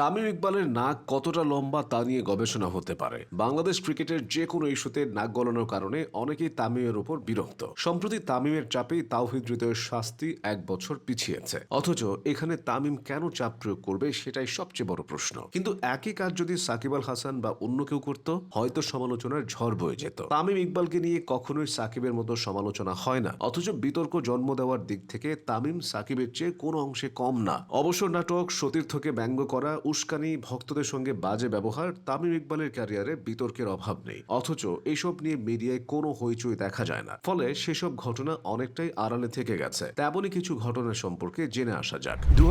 তামিম ইকবালের নাক কতটা লম্বা তা নিয়ে গবেষণা হতে পারে। বাংলাদেশ ক্রিকেটের যে কোনো ইস্যুতে নাক গলানোর কারণে অনেকেই তামিমের উপর বিরক্ত। সম্প্রতি তামিমের চাপেই তাওহিদ হৃদয়ের শাস্তি এক বছর পিছিয়েছে। অথচ এখানে তামিম কেন চাপ প্রয়োগ করবে সেটাই সবচেয়ে বড় প্রশ্ন। কিন্তু একই কাজ যদি সাকিব আল হাসান বা অন্য কেউ করত, হয়তো সমালোচনার ঝড় বয়ে যেত। তামিম ইকবালকে নিয়ে কখনোই সাকিবের মতো সমালোচনা হয় না। অথচ বিতর্ক জন্ম দেওয়ার দিক থেকে তামিম সাকিবের চেয়ে কোনো অংশে কম না। অবসর নাটক সতীর্থকে ব্যঙ্গ করা উস্কানি ভক্তদের সঙ্গে বাজে ব্যবহার তামিম ইকবালের ক্যারিয়ারে বিতর্কের অভাব নেই। অথচ এসব নিয়ে মিডিয়ায় কোনো হইচই দেখা যায় না। ফলে সেসব ঘটনা অনেকটাই আড়ালে থেকে গেছে। তেমনই কিছু ঘটনা সম্পর্কে জেনে আসা যাক। দু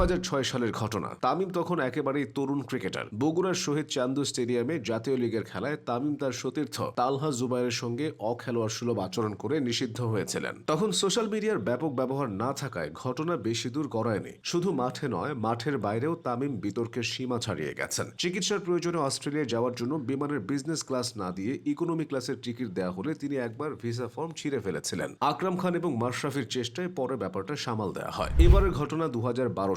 সালের ঘটনা। তামিম তখন একেবারেই তরুণ ক্রিকেটার। বগুড়ার শহীদ চান্দু স্টেডিয়ামে জাতীয় লিগের খেলায় তামিম তার সতীর্থ তালহা জুবাইরের সঙ্গে অখেলোয়াড় সুলভ আচরণ করে নিষিদ্ধ হয়েছিলেন। তখন সোশ্যাল মিডিয়ার ব্যাপক ব্যবহার না থাকায় ঘটনা বেশি দূর গড়ায়নি। শুধু মাঠে নয়, মাঠের বাইরেও তামিম বিতর্কের সীমা ছাড়িয়ে গেছেন। চিকিৎসার প্রয়োজনে অস্ট্রেলিয়া যাওয়ার জন্য বিমানের বিজনেস ক্লাস না দিয়ে ইকোনমি ক্লাসের টিকিট দেওয়া হলে তিনি একবার ভিসা ফর্ম ছিঁড়ে ফেলেছিলেন। আকরাম খান এবং মাশরাফির চেষ্টায় পরে ব্যাপারটা সামাল দেওয়া হয়। এবারের ঘটনা দু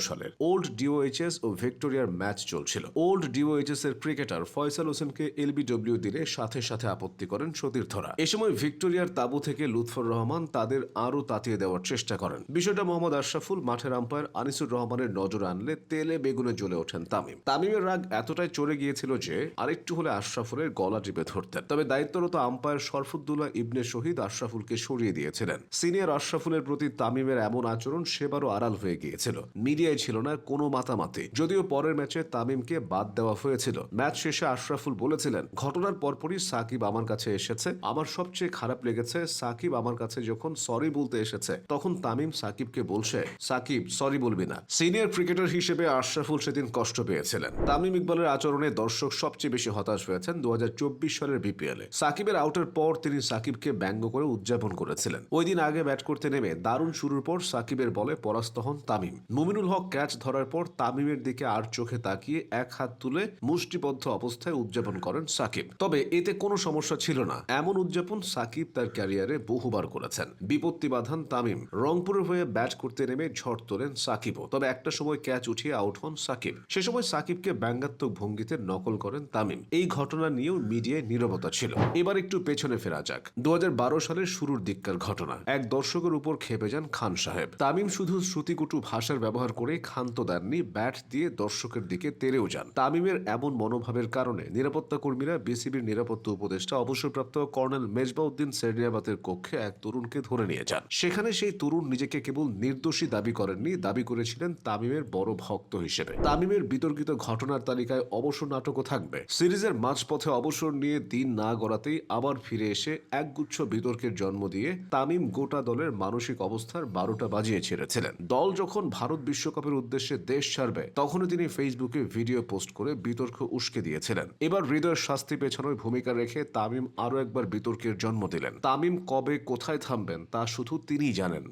সালের। ওল্ড ডিওএইচএস ও ভিক্টোরিয়ার ম্যাচ চলছিল। ওল্ড ডিওএইচএস এর ক্রিকেটার ফয়সাল হোসেনকে এলবিডব্লিউ দিলে সাথে সাথে আপত্তি করেন সতীর্থরা। এ সময় ভিক্টোরিয়ার তাবু থেকে লুৎফর রহমান তাদের আরও তাতিয়ে দেওয়ার চেষ্টা করেন। বিষয়টা মোহাম্মদ আশরাফুল মাঠের আম্পায়ার আনিসুর রহমানের নজর আনলে তেলে বেগুনে জ্বলে ওঠেন তামিম। তামিমের রাগ এতটাই চড়ে গিয়েছিল যে আরেকটু হলে আশরাফুলের গলা টিপে ধরতেন। তবে দায়িত্বরত আম্পায়ার শরফুদ্দুল্লাহ ইবনে শহীদ আশরাফুলকে সরিয়ে দিয়েছিলেন। সিনিয়র আশরাফুলের প্রতি তামিমের এমন আচরণ সেবারও আড়াল হয়ে গিয়েছিল। মিডিয়ায় ছিল না কোনো মাতামাতি। যদিও পরের ম্যাচে তামিমকে বাদ দেওয়া হয়েছিল। ম্যাচ শেষে আশরাফুল বলেছিলেন, ঘটনার পরপরই সাকিব আমার কাছে এসেছে। আমার সবচেয়ে খারাপ লেগেছে সাকিব আমার কাছে যখন সরি বলতে এসেছে, তখন তামিম সাকিবকে বলছে, সাকিব, সরি বলবি না। সিনিয়র ক্রিকেটার হিসেবে আশরাফুল সেদিন কষ্ট পেয়েছিলেন তামিম ইকবালের আচরণে দর্শক সবচেয়ে বেশি হতাশ হয়েছেন দু সালের বিপিএল এ। সাকিবের আউটের পর তিনি সাকিবকে ব্যঙ্গ করে উদযাপন করেছিলেন। ওই দিন আগে ব্যাট করতে নেমে দারুণ শুরুর পর সাকিবের বলে পরাস্ত হন তামিম। মুমিনুল হক ক্যাচ ধরার পর তামিমের দিকে আর চোখে তাকিয়ে এক হাত তুলে মুষ্টিবদ্ধ অবস্থায় উদযাপন করেন সাকিব। তবে এতে কোনো সমস্যা ছিল না। এমন উদযাপন সাকিব তার ক্যারিয়ারে বহুবার করেছেন। বিপত্তি বাঁধান তামিম। রংপুরের হয়ে ব্যাট করতে নেমে ঝড় তোলেন সাকিবও। তবে একটা সময় ক্যাচ উঠিয়ে আউট হন সাকিব। সে সময় সাকিবকে ব্যঙ্গাত্মক ভঙ্গিতে নকল করেন তামিম। এই ঘটনা নিয়েও মিডিয়ায় নীরবতা ছিল। এবার একটু পেছনে ফেরা যাক। দু সালের শুরুর দিককার ঘটনা। এক দর্শকের উপর খেপে যান খান সাহেব। তামিম শুধু শ্রুতিকুটু ভাষার ব্যবহার করে ক্ষান্ত দেননি, ব্যাট দিয়ে দর্শকের দিকে তেরেও যান। তামিমের এমন মনোভাবের কারণে নিরাপত্তা কর্মীরা বিসিবির নিরাপত্তা উপদেষ্টা, অবসরপ্রাপ্ত কর্নেল মেজবাউদ্দিন সেরিয়াবাতের কক্ষে এক তরুণকে ধরে নিয়ে যান। সেখানে সেই তরুণ নিজেকে কেবল নির্দোষী দাবি করেননি, দাবি করেছিলেন তামিমের বড় ভক্ত হিসেবে। তামিমের বিতর্কিত ঘটনার তালিকায় অবসর নাটকও থাকবে। সিরিজের মাঝপথে অবসর নিয়ে দিন না গড়াতেই আবার ফিরে এসে একগুচ্ছ বিতর্কের জন্ম দিয়ে তামিম গোটা দলের মানসিক অবস্থার বারোটা বাজিয়ে ছেড়েছিলেন। দল যখন ভারত বিশ্বকাপের উদ্দেশ্যে দেশ ছাড়বে, তখনই তিনি ফেসবুকে ভিডিও পোস্ট করে বিতর্ক উস্কে দিয়েছিলেন। এবার হৃদয়ের শাস্তি পেছনের ভূমিকা রেখে তামিম আরও একবার বিতর্কের জন্ম দিলেন। তামিম কবে কোথায় থামবেন তা শুধু তিনিই জানেন।